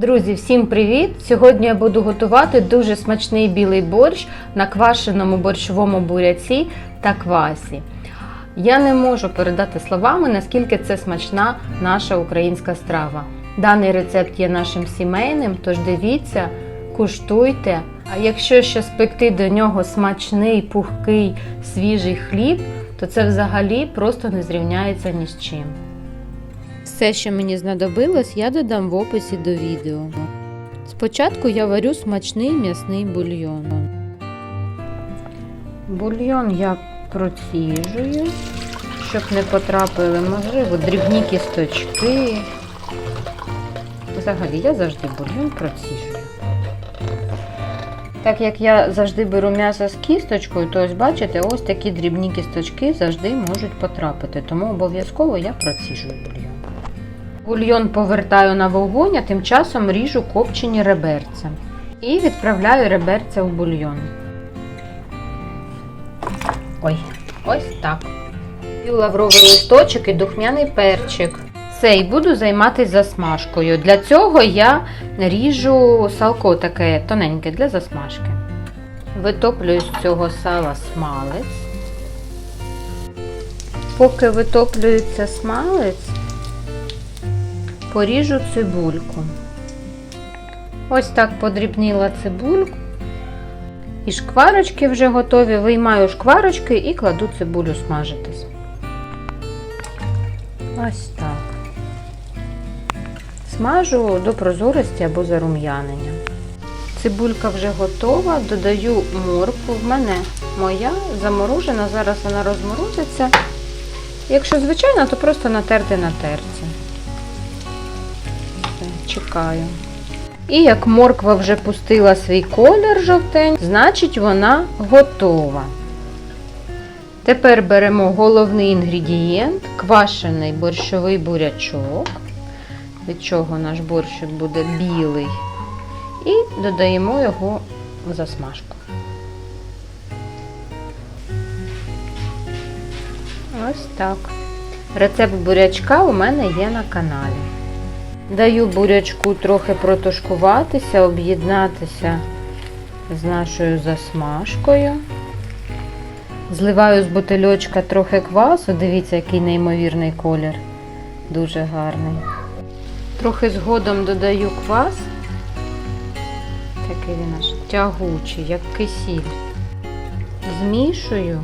Друзі, всім привіт! Сьогодні я буду готувати дуже смачний білий борщ на квашеному борщовому буряці та квасі. Я не можу передати словами, наскільки це смачна наша українська страва. Даний рецепт є нашим сімейним, тож дивіться, куштуйте. А якщо ще спекти до нього смачний, пухкий, свіжий хліб, то це взагалі просто не зрівняється ні з чим. Все, що мені знадобилось, я додам в описі до відео. Спочатку я варю смачний м'ясний бульйон. Бульйон я проціжую, щоб не потрапили, можливо, дрібні кісточки. Взагалі, я завжди бульйон проціжую. Так як я завжди беру м'ясо з кісточкою, то ось бачите, ось такі дрібні кісточки завжди можуть потрапити, тому обов'язково я проціжую бульйон. Бульйон повертаю на вогонь, а тим часом ріжу копчені реберця. І відправляю реберця в бульйон. Ой, ось так. І лавровий листочок і духмяний перчик. І буду займатися засмажкою. Для цього я ріжу салко таке тоненьке для засмажки. Витоплюю з цього сала смалець. Поки витоплюється смалець, поріжу цибульку. Ось так подрібніла цибульку. І шкварочки вже готові. Виймаю шкварочки і кладу цибулю смажитись. Ось так. Смажу до прозорості або зарум'янення. Цибулька вже готова, додаю моркву. В мене моя заморожена, зараз вона розморозиться. Якщо звичайно, то просто натерти на терці. Чекаю. І як морква вже пустила свій колір жовтень, значить вона готова. Тепер беремо головний інгредієнт, квашений борщовий бурячок, від чого наш борщик буде білий, і додаємо його в засмажку. Ось так. Рецепт бурячка у мене є на каналі. Даю бурячку трохи протушкуватися, об'єднатися з нашою засмажкою. Зливаю з бутильочка трохи квасу, дивіться, який неймовірний колір. Дуже гарний. Трохи згодом додаю квас. Такий він аж тягучий, як кисіль. Змішую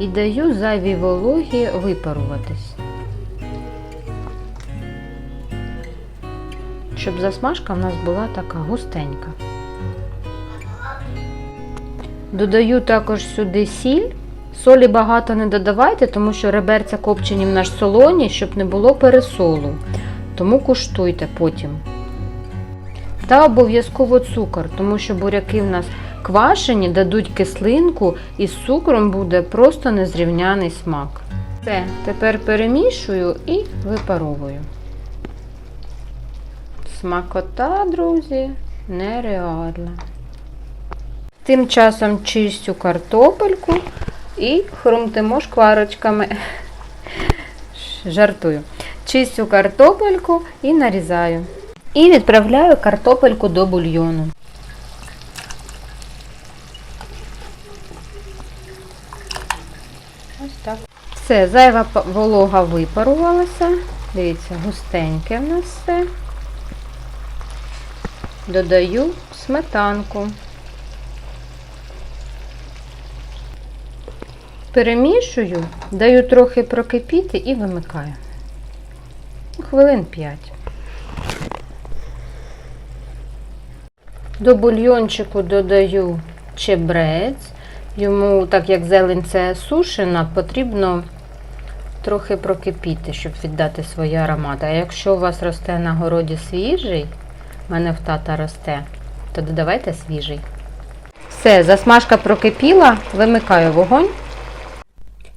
і даю зайвій вологі випаруватись. Щоб засмажка в нас була така густенька. Додаю також сюди сіль. Солі багато не додавайте, тому що реберця копчені в наш солоні, щоб не було пересолу. Тому куштуйте потім. Та обов'язково цукор, тому що буряки в нас квашені, дадуть кислинку і з цукром буде просто незрівняний смак. Все, тепер перемішую і випаровую. Смакота, друзі, нереальна. Тим часом чистю картопельку і хрумтимо шкварочками. Жартую. Чистю картопельку і нарізаю. І відправляю картопельку до бульйону. Ось так. Все, зайва волога випарувалася. Дивіться, густеньке в нас все. Додаю сметанку. Перемішую, даю трохи прокипіти і вимикаю. Хвилин 5. До бульйончику додаю чебрець. Йому, так як зелень це сушена, потрібно трохи прокипіти, щоб віддати свої аромати. А якщо у вас росте на городі свіжий, в мене в тата росте, то додавайте свіжий. Все, засмажка прокипіла, вимикаю вогонь.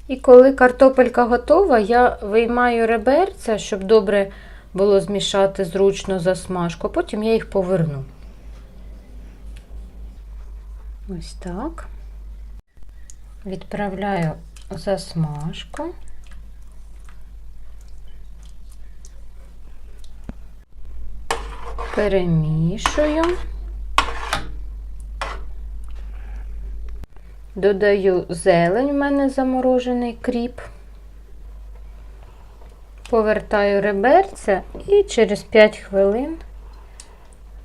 І коли картопелька готова, я виймаю реберця, щоб добре було змішати зручно засмажку, потім я їх поверну. Ось так. Відправляю засмажку. Перемішую. Додаю зелень, в мене заморожений кріп. Повертаю реберця і через 5 хвилин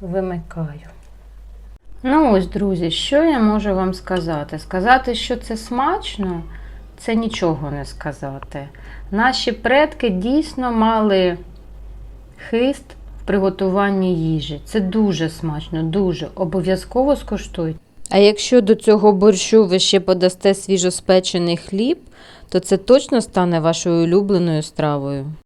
вимикаю. Ну ось, друзі, що я можу вам сказати? Сказати, що це смачно, це нічого не сказати. Наші предки дійсно мали хист приготуванні їжі. Це дуже смачно, дуже. Обов'язково скуштуйте. А якщо до цього борщу ви ще подасте свіжоспечений хліб, то це точно стане вашою улюбленою стравою.